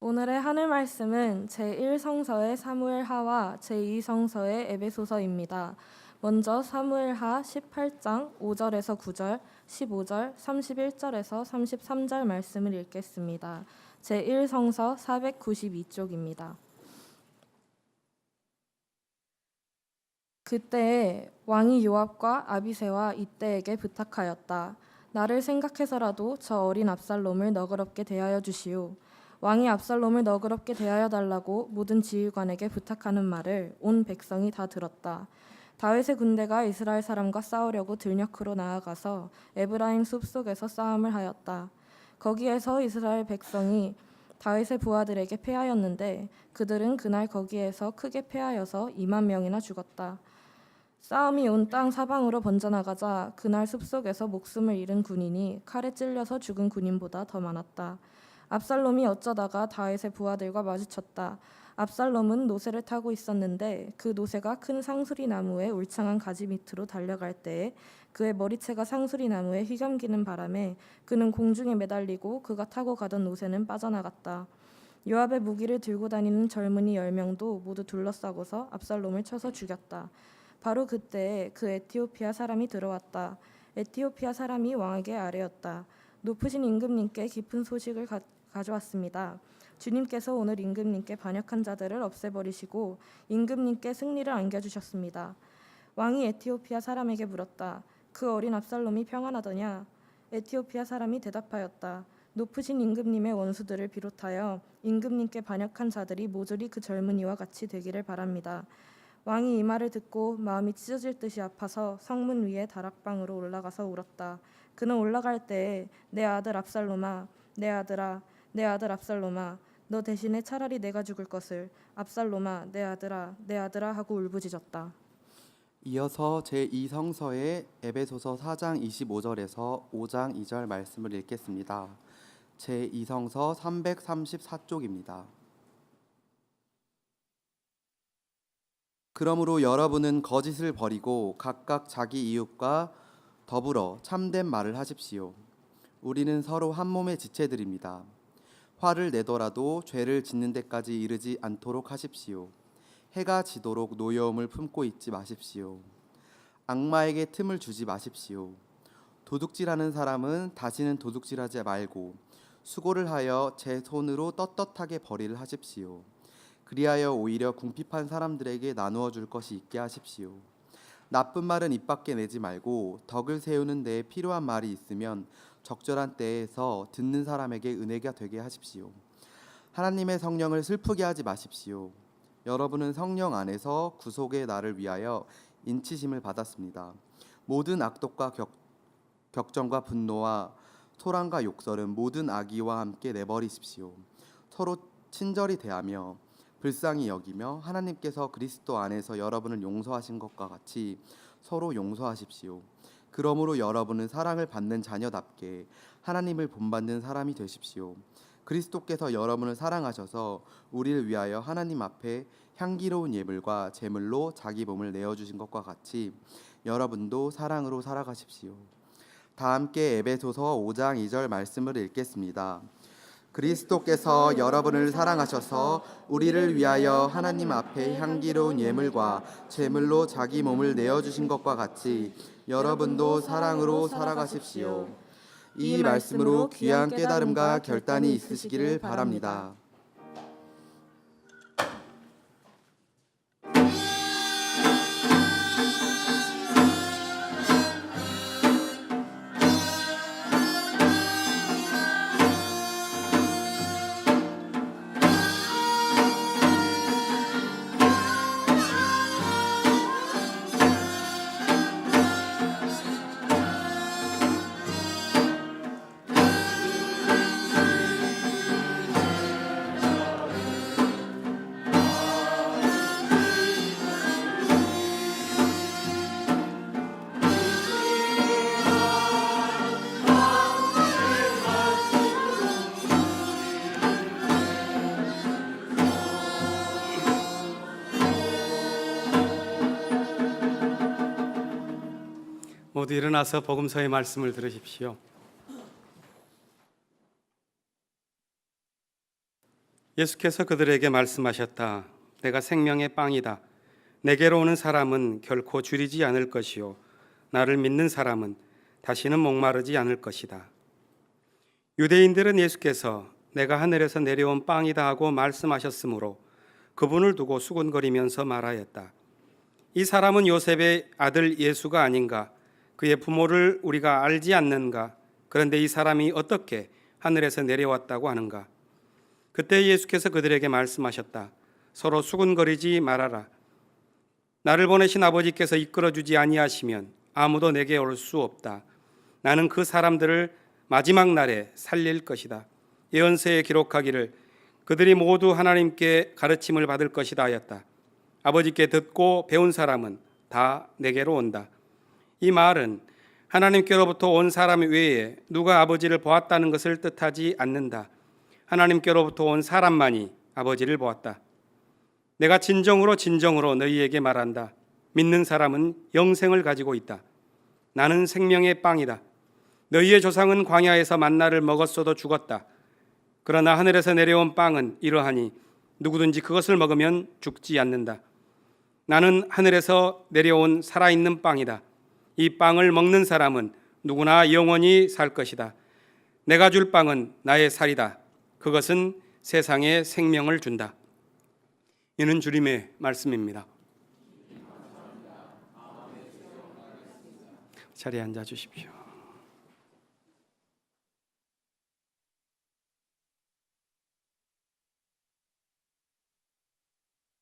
오늘의 하늘 말씀은 제1성서의 사무엘하와 제2성서의 에베소서입니다. 먼저 사무엘하 18장 5절에서 9절, 15절, 31절에서 33절 말씀을 읽겠습니다. 제1성서 492쪽입니다. 그때에 왕이 요압과 아비세와 이때에게 부탁하였다. 나를 생각해서라도 저 어린 압살롬을 너그럽게 대하여 주시오. 왕이 압살롬을 너그럽게 대하여 달라고 모든 지휘관에게 부탁하는 말을 온 백성이 다 들었다. 다윗의 군대가 이스라엘 사람과 싸우려고 들녘으로 나아가서 에브라임 숲속에서 싸움을 하였다. 거기에서 이스라엘 백성이 다윗의 부하들에게 패하였는데 그들은 그날 거기에서 크게 패하여서 2만 명이나 죽었다. 싸움이 온 땅 사방으로 번져나가자 그날 숲속에서 목숨을 잃은 군인이 칼에 찔려서 죽은 군인보다 더 많았다. 압살롬이 어쩌다가 다윗의 부하들과 마주쳤다. 압살롬은 노새를 타고 있었는데 그 노새가 큰 상수리 나무의 울창한 가지 밑으로 달려갈 때에 그의 머리채가 상수리 나무에 휘감기는 바람에 그는 공중에 매달리고 그가 타고 가던 노새는 빠져나갔다. 요압의 무기를 들고 다니는 젊은이 열 명도 모두 둘러싸고서 압살롬을 쳐서 죽였다. 바로 그때 그 에티오피아 사람이 들어왔다. 에티오피아 사람이 왕에게 아뢰었다. 높으신 임금님께 깊은 소식을 가, 가져왔습니다. 주님께서 오늘 임금님께 반역한 자들을 없애버리시고 임금님께 승리를 안겨주셨습니다. 왕이 에티오피아 사람에게 물었다. 그 어린 압살롬이 평안하더냐? 에티오피아 사람이 대답하였다. 높으신 임금님의 원수들을 비롯하여 임금님께 반역한 자들이 모조리 그 젊은이와 같이 되기를 바랍니다. 왕이 이 말을 듣고 마음이 찢어질 듯이 아파서 성문 위에 다락방으로 올라가서 울었다. 그는 올라갈 때에 내 아들 압살롬아, 내 아들아, 내 아들 압살롬아, 너 대신에 차라리 내가 죽을 것을 압살롬아, 내 아들아, 내 아들아 하고 울부짖었다. 이어서 제2성서의 에베소서 4장 25절에서 5장 2절 말씀을 읽겠습니다. 제2성서 334쪽입니다. 그러므로 여러분은 거짓을 버리고 각각 자기 이웃과 더불어 참된 말을 하십시오. 우리는 서로 한 몸의 지체들입니다. 화를 내더라도 죄를 짓는 데까지 이르지 않도록 하십시오. 해가 지도록 노여움을 품고 있지 마십시오. 악마에게 틈을 주지 마십시오. 도둑질하는 사람은 다시는 도둑질하지 말고 수고를 하여 제 손으로 떳떳하게 벌이를 하십시오. 그리하여 오히려 궁핍한 사람들에게 나누어 줄 것이 있게 하십시오. 나쁜 말은 입 밖에 내지 말고 덕을 세우는 데에 필요한 말이 있으면 적절한 때에서 듣는 사람에게 은혜가 되게 하십시오. 하나님의 성령을 슬프게 하지 마십시오. 여러분은 성령 안에서 구속의 날을 위하여 인치심을 받았습니다. 모든 악독과 격, 격정과 분노와 소란과 욕설은 모든 악의와 함께 내버리십시오. 서로 친절히 대하며 불쌍히 여기며 하나님께서 그리스도 안에서 여러분을 용서하신 것과 같이 서로 용서하십시오. 그러므로 여러분은 사랑을 받는 자녀답게 하나님을 본받는 사람이 되십시오. 그리스도께서 여러분을 사랑하셔서 우리를 위하여 하나님 앞에 향기로운 예물과 제물로 자기 몸을 내어 주신 것과 같이 여러분도 사랑으로 살아가십시오. 다 함께 에베소서 5장 2절 말씀을 읽겠습니다. 그리스도께서 여러분을 사랑하셔서 우리를 위하여 하나님 앞에 향기로운 예물과 제물로 자기 몸을 내어 주신 것과 같이 여러분도 사랑으로 살아가십시오. 이 말씀으로 귀한 깨달음과 결단이 있으시기를 바랍니다. 모두 일어나서 복음서의 말씀을 들으십시오. 예수께서 그들에게 말씀하셨다. 내가 생명의 빵이다. 내게로 오는 사람은 결코 줄이지 않을 것이요 나를 믿는 사람은 다시는 목마르지 않을 것이다. 유대인들은 예수께서 내가 하늘에서 내려온 빵이다 하고 말씀하셨으므로 그분을 두고 수군거리면서 말하였다. 이 사람은 요셉의 아들 예수가 아닌가? 그의 부모를 우리가 알지 않는가? 그런데 이 사람이 어떻게 하늘에서 내려왔다고 하는가? 그때 예수께서 그들에게 말씀하셨다. 서로 수군거리지 말아라. 나를 보내신 아버지께서 이끌어 주지 아니하시면 아무도 내게 올 수 없다. 나는 그 사람들을 마지막 날에 살릴 것이다. 예언서에 기록하기를 그들이 모두 하나님께 가르침을 받을 것이다 하였다. 아버지께 듣고 배운 사람은 다 내게로 온다. 이 말은 하나님께로부터 온 사람 외에 누가 아버지를 보았다는 것을 뜻하지 않는다. 하나님께로부터 온 사람만이 아버지를 보았다. 내가 진정으로 진정으로 너희에게 말한다. 믿는 사람은 영생을 가지고 있다. 나는 생명의 빵이다. 너희의 조상은 광야에서 만나를 먹었어도 죽었다. 그러나 하늘에서 내려온 빵은 이러하니 누구든지 그것을 먹으면 죽지 않는다. 나는 하늘에서 내려온 살아있는 빵이다. 이 빵을 먹는 사람은 누구나 영원히 살 것이다. 내가 줄 빵은 나의 살이다. 그것은 세상에 생명을 준다. 이는 주님의 말씀입니다. 자리에 앉아 주십시오.